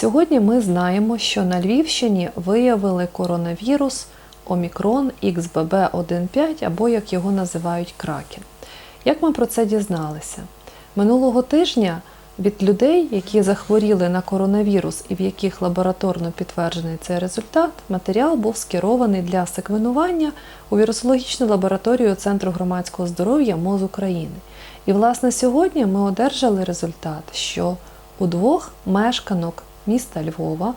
Сьогодні ми знаємо, що на Львівщині виявили коронавірус Омікрон XBB1.5 або як його називають Кракен. Як ми про це дізналися? Минулого тижня від людей, які захворіли на коронавірус і в яких лабораторно підтверджений цей результат, матеріал був скерований для секвенування у вірусологічну лабораторію Центру громадського здоров'я МОЗ України. І, власне, сьогодні ми одержали результат, що у двох мешканок міста Львова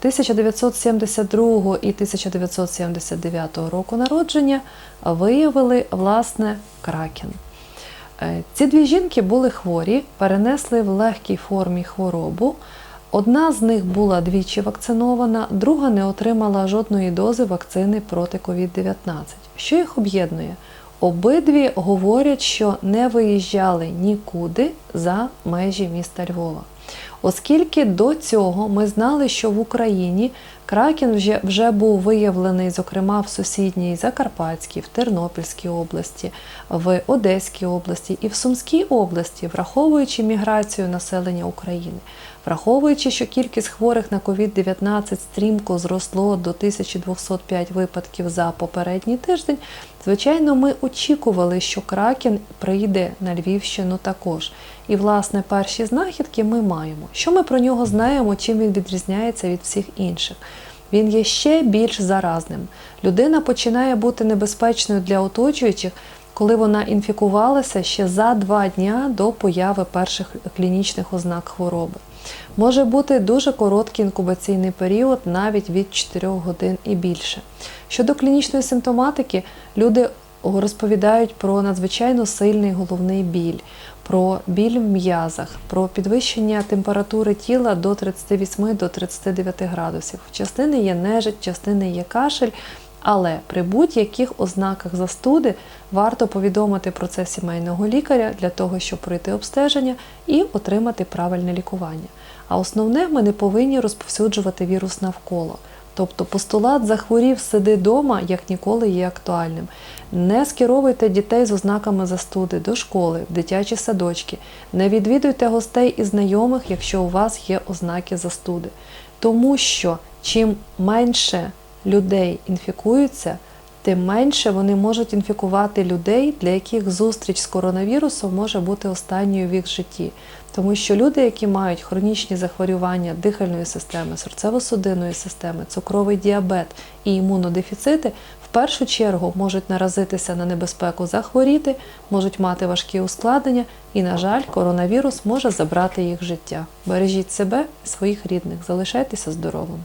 1972 і 1979 року народження виявили власне кракен. Е, Ці дві жінки були хворі, перенесли в легкій формі хворобу. Одна з них була двічі вакцинована, друга не отримала жодної дози вакцини проти COVID-19. Що їх об'єднує? Обидві говорять, що не виїжджали нікуди за межі міста Львова. Оскільки до цього ми знали, що в Україні кракен вже, вже був виявлений, зокрема в сусідній Закарпатській, в Тернопільській області, в Одеській області і в Сумській області, враховуючи міграцію населення України, враховуючи, що кількість хворих на COVID-19 стрімко зросло до 1205 випадків за попередній тиждень, звичайно, ми очікували, що кракен прийде на Львівщину також. І, власне, перші знахідки ми маємо. Що ми про нього знаємо, чим він відрізняється від всіх інших? Він є ще більш заразним. Людина починає бути небезпечною для оточуючих, коли вона інфікувалася ще за два дня до появи перших клінічних ознак хвороби. Може бути дуже короткий інкубаційний період, навіть від 4 годин і більше. Щодо клінічної симптоматики, люди розповідають про надзвичайно сильний головний біль, про біль в м'язах, про підвищення температури тіла до 38-39 градусів. Частини є нежить, частини є кашель. Але при будь-яких ознаках застуди варто повідомити про це сімейного лікаря для того, щоб пройти обстеження і отримати правильне лікування. А основне, ми не повинні розповсюджувати вірус навколо. Тобто постулат захворів, сиди вдома, як ніколи є актуальним. Не скеровуйте дітей з ознаками застуди до школи, в дитячі садочки. Не відвідуйте гостей і знайомих, якщо у вас є ознаки застуди. Тому що чим менше людей інфікуються, тим менше вони можуть інфікувати людей, для яких зустріч з коронавірусом може бути останньою в їх житті. Тому що люди, які мають хронічні захворювання дихальної системи, серцево-судинної системи, цукровий діабет і імунодефіцити, в першу чергу можуть наразитися на небезпеку захворіти, можуть мати важкі ускладнення, і, на жаль, коронавірус може забрати їх життя. Бережіть себе і своїх рідних, залишайтеся здоровими.